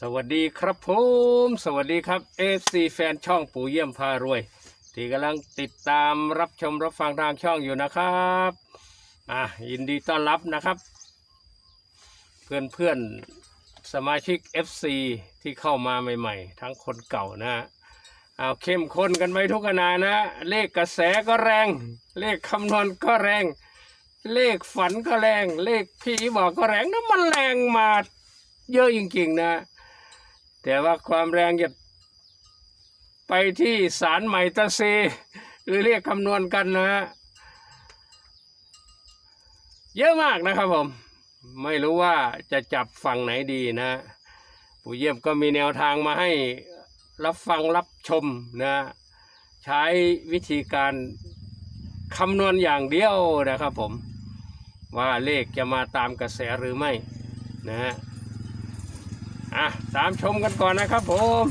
สวัสดีครับผม สวัสดีครับ FC แฟนช่องปู่เยี่ยมพารวย ที่กำลังติดตามรับชมรับฟังทางช่องอยู่นะครับอะยินดีต้อนรับนะครับ เพื่อนเพื่อนสมาชิก FC ที่เข้ามาใหม่ ๆ ทั้งคนเก่านะเอาเข้มข้นกันไปทุกขณะนะ เลขกระแสก็แรง เลขคำนวณก็แรง เลขฝันก็แรง เลขผีบอกก็แรงนะมันแรงมาเยอะจริงๆนะ แต่ว่าความแรงจะไปที่สารใหม่ตะเซหรือเรียกคำนวณกันนะฮะเยอะมากนะครับผม ไม่รู้ว่าจะจับฝั่งไหนดีนะปู่เยี่ยมก็มีแนวทางมาให้รับฟังรับชมนะใช้วิธีการคำนวณอย่างเดียวนะครับผม ว่าเลขจะมาตามกระแสหรือไม่นะฮะ อะตามชมกันก่อนนะครับผม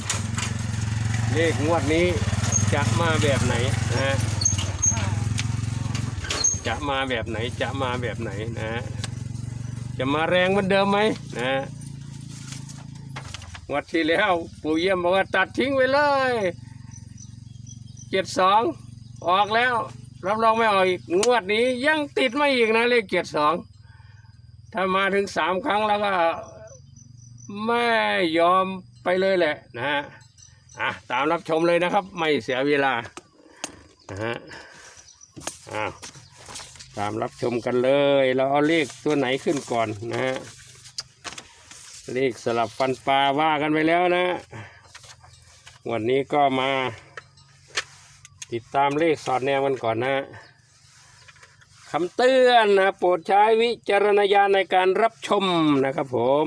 เลขงวดนี้จะมาแบบไหนนะจะมาแบบไหนจะมาแบบไหนนะจะมาแรงเหมือนเดิมไหมนะฮะงวดที่แล้วปู่เยี่ยมบอกว่าตัดทิ้งไปเลยเจ็ดสองออกแล้ว รับรองไม่ออกอีกงวดนี้ยังติดไมาอีกนะเลขเจ็ดสองถ้ามาถึงสามครั้งแล้วก็ ไม่ยอมไปเลยแหละนะฮะอะตามรับชมเลยนะครับ ไม่เสียเวลานะฮะอ้าวตามรับชมกันเลย เราเอาเลขตัวไหนขึ้นก่อนนะฮะเลขสลับฟันปลาว่ากันไปแล้วนะ วันนี้ก็มา ติดตามเลขสอดแนวกันก่อนนะคำเตือนนะโปรดใช้วิจารณญาณในการรับชมนะครับผม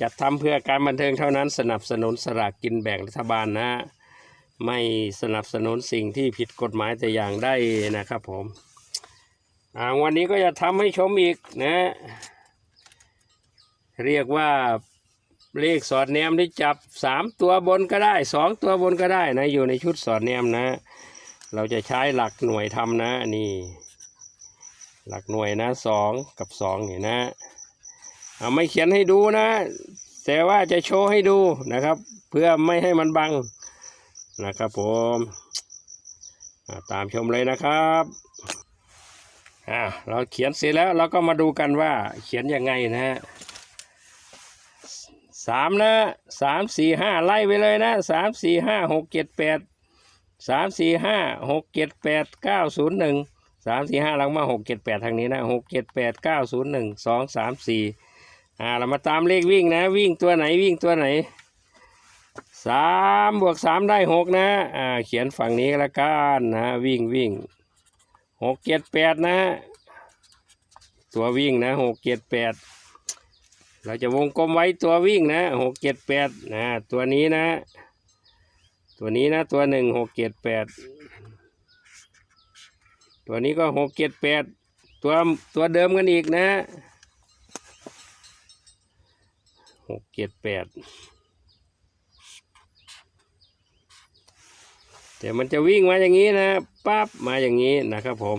จัดทำเพื่อการบันเทิงเท่านั้นสนับสนุนสลากกินแบ่งรัฐบาลนะไม่สนับสนุนสิ่งที่ผิดกฎหมายแต่อย่างใดนะครับผมอ่าวันนี้ก็จะทำให้ชมอีกนะเรียกว่าเลขสอดแนมที่จับสามตัวบนก็ได้สองตัวบนก็ได้นะอยู่ในชุดสอดแนมนะ เราจะใช้หลักหน่วยทำนะนี่ หลักหน่วยนะสองกับสองนี่นะ ไม่เขียนให้ดูนะ แต่ว่าจะโชว์ให้ดูนะครับ เพื่อไม่ให้มันบังนะครับผมตามชมเลยนะครับอ่าเราเขียนเสร็จแล้วเราก็มาดูกันว่าเขียนยังไงนะฮะสามนะสามสี่ห้าไล่ไปเลยนะสามสี่ห้าหกเจ็ดแปดสามสี่ห้าหกเจ็ดแปดเก้าศูนย์หนึ่งสามสี่ห้าหลังมาหกเจ็ดแปดทางนี้นะหกเจ็ดแปดเก้าศูนย์หนึ่งสองสามสี่ อ่าเรามาตามเลขวิ่งนะ วิ่งตัวไหนวิ่งตัวไหนสามบวกสามได้หกนะอ่าเขียนฝั่งนี้แล้วกันนะวิ่งวิ่งหกเจ็ดแปดนะ ตัววิ่งนะหกเจ็ดแปดเราจะวงกลมไว้ตัววิ่งนะหกเจ็ดแปดนะตัวนี้นะ ตัวนี้นะตัวหนึ่งหกเจ็ดแปดตัวนี้ก็หกเจ็ดแปดตัวตัวเดิมกันอีกนะ หกเจ็ดแปดแต่มันจะวิ่งมาอย่างนี้นะปั๊บมาอย่างนี้นะครับผม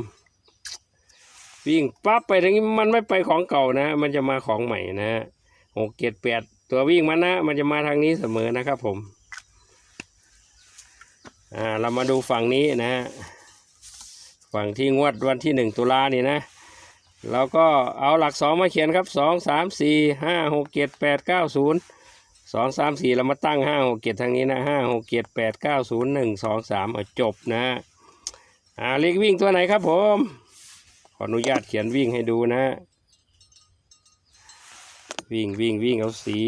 วิ่งปั๊บไปทางนี้มันไม่ไปของเก่านะ มันจะมาของใหม่นะหกเจ็ดแปดตัววิ่งมันนะ มันจะมาทางนี้เสมอนะครับผมอ่าเรามาดูฝั่งนี้นะ ฝั่งที่งวดวันที่หนึ่งตุลานี่นะ เราก็เอาหลักสองมาเขียนครับสองสามสี่ห้าหกเจ็ดแปดเก้าศูนย์สองสามสี่เรามาตั้งห้าหกเจ็ดทางนี้นะห้าหกเจ็ดแปดเก้าศูนย์หนึ่งสองสามเอาจบนะอ่าเลขวิ่งตัวไหนครับผม ขออนุญาตเขียนวิ่งให้ดูนะ วิ่งวิ่งวิ่งเอาสี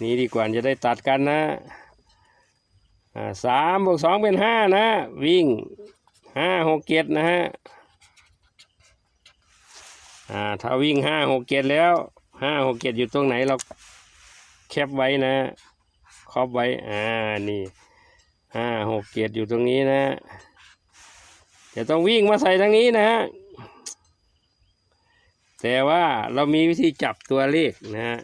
นี้ดีกว่าจะได้ตัดกันนะอ่าสามบวกสองเป็นห้านะ วิ่งห้าหกเจ็ดนะฮะ อ่าถ้าวิ่งห้าหกเจ็ดแล้วห้าหกเจ็ดอยู่ตรงไหนเราแคปไว้นะครอบไว้อ่านี่ห้าหกเจ็ดอยู่ตรงนี้นะจะต้องวิ่งมาใส่ทางนี้นะฮะแต่ว่าเรามีวิธีจับตัวเลขนะฮะ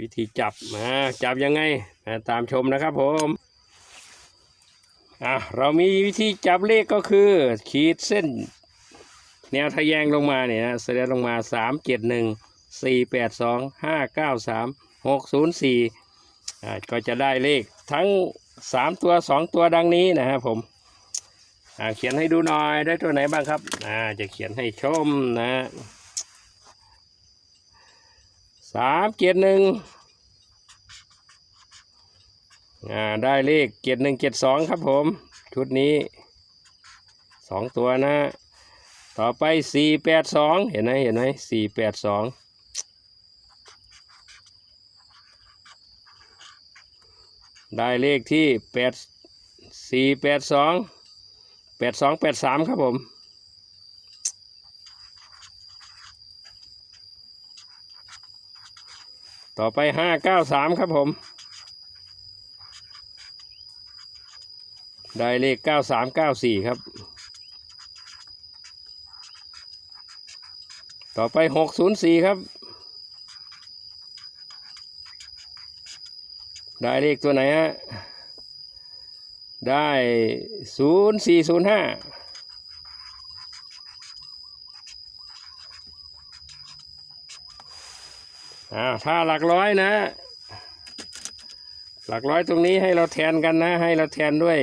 วิธีจับมาจับยังไงาตามชมนะครับผมอะเรามีวิธีจับเลขก็คือ ขีดเส้น แนวทะแยงลงมาเนี่ยนะแสดงลงมาสามเจ็ดหนึ่งสี่แปดสองห้าเก้าสามหกศูนย์สี่อ่าก็จะได้เลขทั้งสามตัวสองตัวดังนี้นะครับผมอ่าเขียนให้ดูหน่อยได้ตัวไหนบ้างครับอ่าจะเขียนให้ชมนะสามเจ็ดหนึ่งอ่าได้เลขเจ็ดหนึ่งเจ็ดสองครับผม ชุดนี้สองตัวนะ ต่อไปสี่แปดสองเห็นไหมเห็นไหมสี่แปดสองได้เลขที่แปดสี่แปดสองแปดสองแปดสามครับผมต่อไปห้าเก้าสามครับผม ได้เลขเก้าสามเก้าสี่ครับ ต่อไปหกศูนย์สี่ครับ ได้เลขตัวไหนฮะ ได้ศูนย์สี่ศูนย์ห้าอ่าถ้าหลักร้อยนะ หลักร้อยตรงนี้ให้เราแทนกันนะ ให้เราแทนด้วย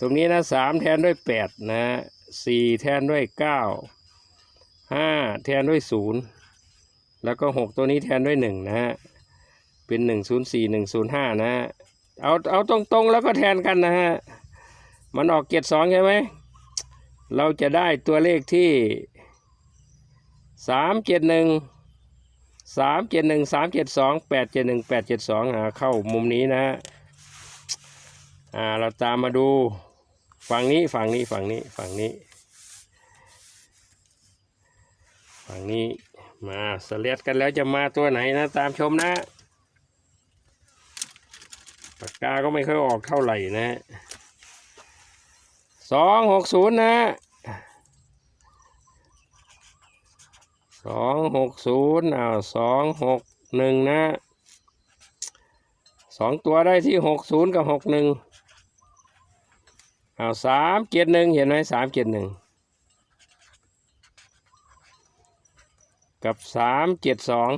ตรงนี้นะสามแทนด้วยแปดนะสี่แทนด้วยเก้า ห้าแทนด้วยศูนย์แล้วก็หกตัวนี้แทนด้วยหนึ่งนะฮะเป็นหนึ่งศูนย์สี่หนึ่งศูนย์ห้านะฮะเอาเอาตรงๆแล้วก็แทนกันนะฮะมันออกเกียรสองใช่ไหมเราจะได้ตัวเลขที่สามเจ็ดหนึ่งสามเจ็ดหนึ่งสามเจ็ดสองแปดเจ็ดหนึ่งแปดเจ็ดสองเข้ามุมนี้นะฮะอ่าเราตามมาดูฝั่งนี้ฝั่งนี้ฝั่งนี้ฝั่งนี้ ฝั่งนี้มาสเลียดกันแล้วจะมาตัวไหนนะ ตามชมนะปากกาก็ไม่ค่อยออกเท่าไหร่นะสองหกศูนย์นะสองหกศูนย์อ้าวสองหกหนึ่งนะสองตัวได้ที่หกศูนย์กับหกหนึ่งอ้าวสามเจ็ดหนึ่งเห็นไหมสามเจ็ดหนึ่ง กับสามเจ็ดสอง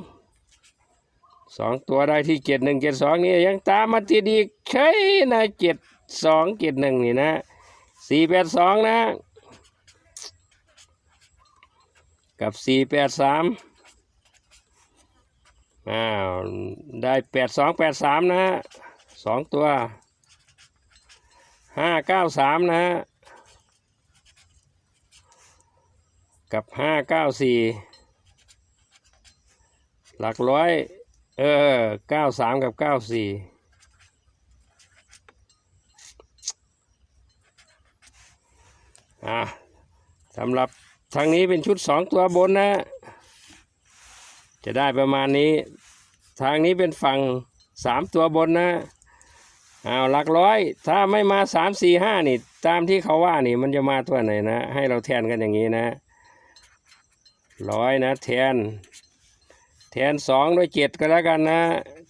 สองตัวได้ที่เจ็ดหนึ่งเจ็ดสองนี่ยังตามมาติดอีกใช่นะเจ็ดสองเจ็ดหนึ่งนี่นะสี่แปดสองนะ กับสี่แปดสามอ้าวได้แปดสองแปดสามนะสองตัวห้าเก้าสามนะกับห้าเก้าสี่ หลักร้อย เออเก้าสามกับเก้าสี่อะสำหรับทางนี้เป็นชุดสองตัวบนนะ จะได้ประมาณนี้ ทางนี้เป็นฝั่งสามตัวบนนะอ้าวหลักร้อย ถ้าไม่มาสามสี่ห้านี่ ตามที่เขาว่านี่มันจะมาตัวไหนนะ ให้เราแทนกันอย่างนี้นะร้อยนะแทน แทนสองด้วยเจ็ดก็แล้วกันนะ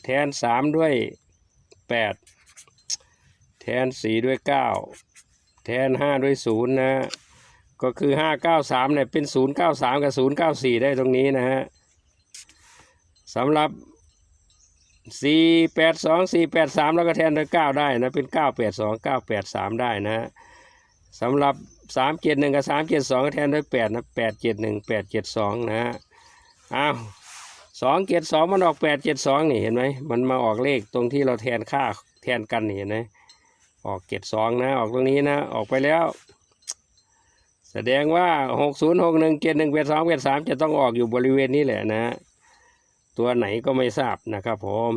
แทนสามด้วยแปดแทนสี่ด้วยเก้าแทนห้าด้วยศูนย์นะ ก็คือห้าเก้าสามเนี่ยเป็นศูนย์เก้าสามกับศูนย์เก้าสี่ได้ตรงนี้นะฮะสำหรับสี่แปดสองสี่แปดสามแล้วก็แทนด้วยเก้าได้นะ เป็นเก้าแปดสองเก้าแปดสามได้นะฮะสำหรับสามเจ็ดหนึ่งกับสามเจ็ดสองก็แทนด้วยแปดนะแปดเจ็ดหนึ่งแปดเจ็ดสองนะฮะอ้าว สองเจ็ดสองมันออกแปดเจ็ดสองนี่เห็นไหมมันมาออกเลขตรงที่เราแทนค่าแทนกันนี่เห็นไหมออกเจ็ดสองนะ ออกตรงนี้นะ ออกไปแล้ว แสดงว่าหกศูนย์หกหนึ่งเจ็ดหนึ่งแปดสองแปดสามจะต้องออกอยู่บริเวณนี้แหละนะ ตัวไหนก็ไม่ทราบนะครับผม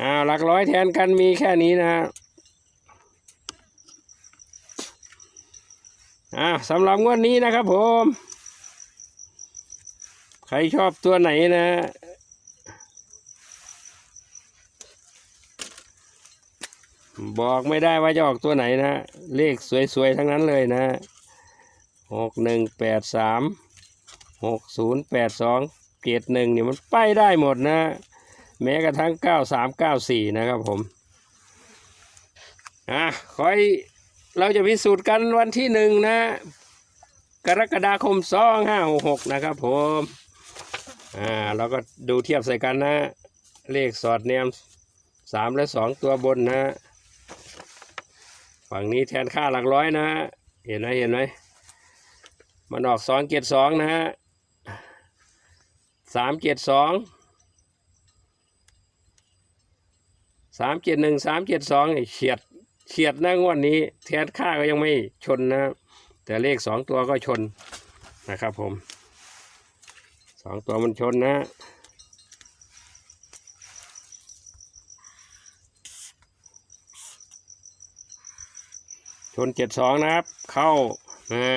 อ้าวหลักร้อยแทนกันมีแค่นี้นะอ่าสำหรับงวดนี้นะครับผม รชอบตัวไหนนะบอกไม่ได้ว่าจะออกตัวไหนนะ เลขสวยๆ ทั้งนั้นเลยนะหกหนึ่งแปดสามหกศูนย์แปดสองเกตหนึ่งเนี่ยมันไปได้หมดนะ แม้กระทั่งเก้าสามเก้าสี่นะครับผม อะคอยเราจะพิสูจน์กันวันที่หนึ่งนะ กรกฎาคมสองห้าหกนะครับผม อ่าเราก็ดูเทียบใส่กันนะ เลขสอดแนมสามและสองตัวบนนะ ฝั่งนี้แทนค่าหลักร้อยนะ เห็นไหมเห็นไหมมันออกสองเจ็ดสองนะฮะสามเจ็ดสองสามเจ็ดหนึ่งสามเจ็ดสองเฉียดเฉียดนะงวดนี้แทนค่าก็ยังไม่ชนนะ แต่เลขสองตัวก็ชนนะครับผม สองตัวมันชนนะชนเจ็ดสองนะครับ เข้านะฮะ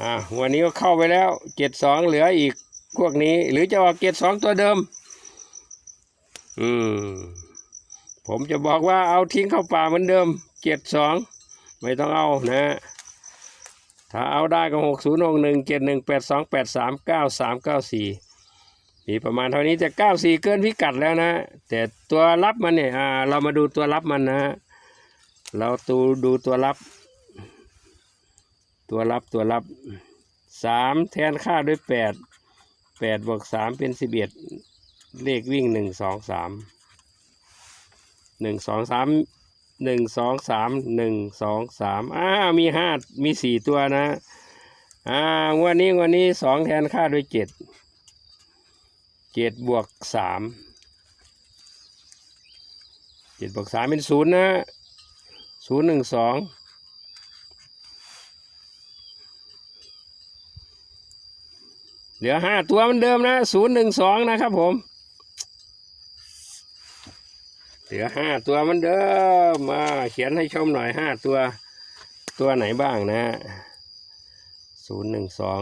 อ่าวันนี้ก็เข้าไปแล้วเจ็ดสองเหลืออีกพวกนี้ หรือจะออกเจ็ดสองตัวเดิม อืม ผมจะบอกว่าเอาทิ้งเข้าป่าเหมือนเดิมเจ็ดสองไม่ต้องเอานะ ถ้าเอาได้ก็หกศูนย์หกหนึ่งเจ็ดหนึ่งแปดสองแปดสามเก้าสามเก้าสี่มีประมาณเท่านี้แต่เก้าสี่เกินพิกัดแล้วนะ แต่ตัวรับมันเนี่ยอ่าเรามาดูตัวรับมันนะ เราตูดูตัวรับ ตัวรับตัวรับสามแทนค่าด้วยแปดแปดบวกสามเป็นสิบเอ็ดเลขวิ่งหนึ่งสองสามหนึ่งสองสาม หนึ่งสองสามหนึ่งสองสามอ้ามีห้ามีสี่ตัวนะอ่างวันนี้วันนี้สองแทนค่าด้วยเจ็ดเจ็ดบวกสามเจ็ดบวกสามเป็นศูนย์นะศูนย์หนึ่งสองเหลือห้าตัวมือนเดิมนะศูนย์หนึ่งสองนะครับผม เหลือห้าตัวมือนเดิมมาเขียนให้ชมหน่อยห้าตัว ตัวไหนบ้างนะศูนย์หนึ่งสอง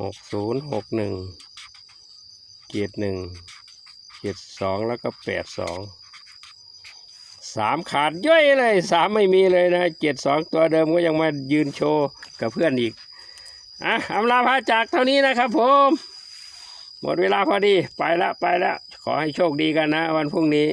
หกศูนย์หกหนึ่งเกียรหนึ่งเกียรสองแล้วก็แปดสองสามขาดย่อยเลยสามไม่มีเลยนะเจ็ดสองตัวเดิมก็ยังมายืนโชว์กับเพื่อนอีกอะอำลาพาจากเท่านี้นะครับผม หมดเวลาพอดีไปแล้วไปแล้ว ขอให้โชคดีกันนะ วันพรุ่งนี้